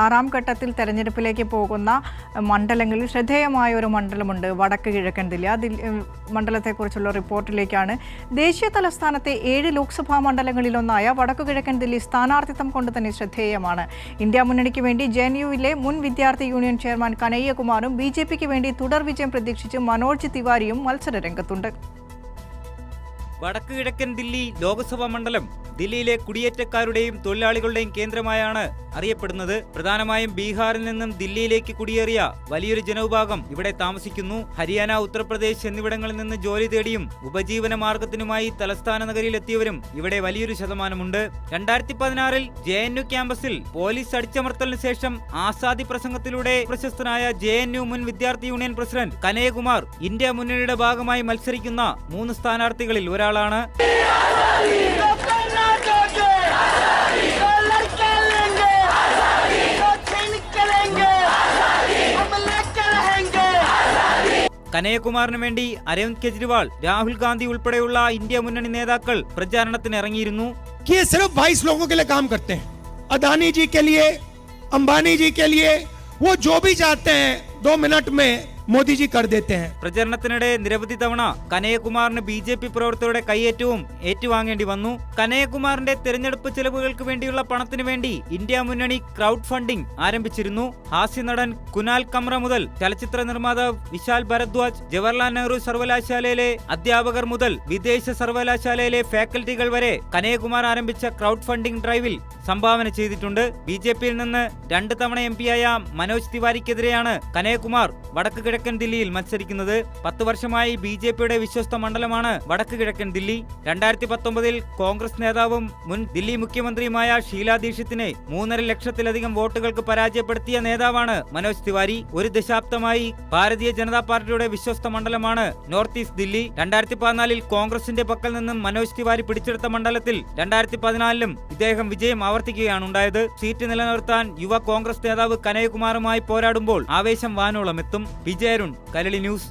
ആറാം ഘട്ടത്തിൽ തെരഞ്ഞെടുപ്പിലേക്ക് പോകുന്ന മണ്ഡലങ്ങളിൽ ശ്രദ്ധേയമായ ഒരു മണ്ഡലമുണ്ട് വടക്ക് കിഴക്കൻ ദില്ലി. ആ മണ്ഡലത്തെക്കുറിച്ചുള്ള റിപ്പോർട്ടിലേക്കാണ്. ദേശീയ തലസ്ഥാനത്തെ ഏഴ് ലോക്സഭാ മണ്ഡലങ്ങളിലൊന്നായ വടക്കു കിഴക്കൻ ദില്ലി സ്ഥാനാർത്ഥിത്വം കൊണ്ട് തന്നെ ശ്രദ്ധേയമാണ്. ഇന്ത്യ മുന്നണിക്ക് വേണ്ടി ജെ മുൻ വിദ്യാർത്ഥി യൂണിയൻ ചെയർമാൻ കനയ്യകുമാറും ബി ജെ പിക്ക് വേണ്ടി തുടർ വിജയം പ്രതീക്ഷിച്ച് മനോജ് തിവാരിയും മത്സര രംഗത്തുണ്ട്. വടക്ക് കിഴക്കൻ ദില്ലി ലോക്സഭാ മണ്ഡലം ദില്ലിയിലെ കുടിയേറ്റക്കാരുടെയും തൊഴിലാളികളുടെയും കേന്ദ്രമായാണ് അറിയപ്പെടുന്നത്. പ്രധാനമായും ബീഹാറിൽ നിന്നും ദില്ലിയിലേക്ക് കുടിയേറിയ വലിയൊരു ജനവിഭാഗം ഇവിടെ താമസിക്കുന്നു. ഹരിയാന ഉത്തർപ്രദേശ് എന്നിവിടങ്ങളിൽ നിന്ന് ജോലി തേടിയും ഉപജീവന മാർഗത്തിനുമായി തലസ്ഥാന നഗരിയിൽ എത്തിയവരും ഇവിടെ വലിയൊരു ശതമാനമുണ്ട്. രണ്ടായിരത്തി പതിനാറിൽ ജെ എൻ യു ക്യാമ്പസിൽ പോലീസ് അടിച്ചമർത്തലിന് ശേഷം ആസാദി പ്രസംഗത്തിലൂടെ പ്രശസ്തനായ ജെ എൻ യു മുൻ വിദ്യാർത്ഥി യൂണിയൻ പ്രസിഡന്റ് കനയകുമാർ ഇന്ത്യ മുന്നണിയുടെ ഭാഗമായി മത്സരിക്കുന്ന മൂന്ന് സ്ഥാനാർത്ഥികളിൽ ഒരാളാണ്. കനയകുമാറിന് വേണ്ടി അരവിന്ദ് കെജ്രിവാൾ രാഹുൽ ഗാന്ധി ഉൾപ്പെടെയുള്ള ഇന്ത്യ മുന്നണി നേതാക്കൾ പ്രചാരണത്തിന് ഇറങ്ങിയിരുന്നു कि ये सिर्फ 22 लोगों के लिए काम करते हैं अदानी जी के लिए अंबानी जी के लिए वो जो भी चाहते हैं दो मिनट में മോദിജി പ്രചരണത്തിനിടെ നിരവധി തവണ കനയകുമാറിന് ബി ജെ പി പ്രവർത്തകരുടെ കൈയേറ്റവും ഏറ്റുവാങ്ങേണ്ടി വന്നു. കനയകുമാറിന്റെ തെരഞ്ഞെടുപ്പ് ചെലവുകൾക്ക് വേണ്ടിയുള്ള പണത്തിന് വേണ്ടി ഇന്ത്യ മുന്നണി ക്രൗഡ് ഫണ്ടിംഗ് ആരംഭിച്ചിരുന്നു. ഹാസ്യ നടൻ കുനാൽ കമ്ര മുതൽ ചലച്ചിത്ര നിർമ്മാതാവ് വിശാൽ ഭരദ്വാജ് ജവഹർലാൽ നെഹ്റു സർവകലാശാലയിലെ അധ്യാപകർ മുതൽ വിദേശ സർവകലാശാലയിലെ ഫാക്കൽറ്റികൾ വരെ കനയകുമാർ ആരംഭിച്ച ക്രൗഡ് ഫണ്ടിംഗ് ഡ്രൈവിൽ സംഭാവന ചെയ്തിട്ടുണ്ട്. ബി ജെ പിയിൽ നിന്ന് രണ്ട് തവണ എം പിയായ മനോജ് തിവാരിക്കെതിരെയാണ് കനയകുമാർ വടക്കു കിഴക്ക് കിഴക്കൻ ദില്ലിയിൽ മത്സരിക്കുന്നത് പത്ത് വർഷമായി ബി ജെ പിയുടെ വിശ്വസ്ത മണ്ഡലമാണ് വടക്ക് കിഴക്കൻ ദില്ലി. രണ്ടായിരത്തി പത്തൊമ്പതിൽ കോൺഗ്രസ് നേതാവും മുൻ ദില്ലി മുഖ്യമന്ത്രിയുമായ ഷീലാ ദീക്ഷിത്തിനെ മൂന്നര ലക്ഷത്തിലധികം വോട്ടുകൾക്ക് പരാജയപ്പെടുത്തിയ നേതാവാണ് മനോജ് തിവാരി. ഒരു ദശാബ്ദമായി ഭാരതീയ ജനതാ പാർട്ടിയുടെ വിശ്വസ്ത മണ്ഡലമാണ് നോർത്ത് ഈസ്റ്റ് ദില്ലി. രണ്ടായിരത്തി പതിനാലിൽ കോൺഗ്രസിന്റെ പക്കൽ നിന്നും മനോജ് തിവാരി പിടിച്ചെടുത്ത മണ്ഡലത്തിൽ രണ്ടായിരത്തി പതിനാലിലും ഇദ്ദേഹം വിജയം ആവർത്തിക്കുകയാണ് ഉണ്ടായത് സീറ്റ് നിലനിർത്താൻ യുവ കോൺഗ്രസ് നേതാവ് കനയകുമാറുമായി പോരാടുമ്പോൾ ആവേശം വാനോളം എത്തും വിജയരുൺ കലളി ന്യൂസ്.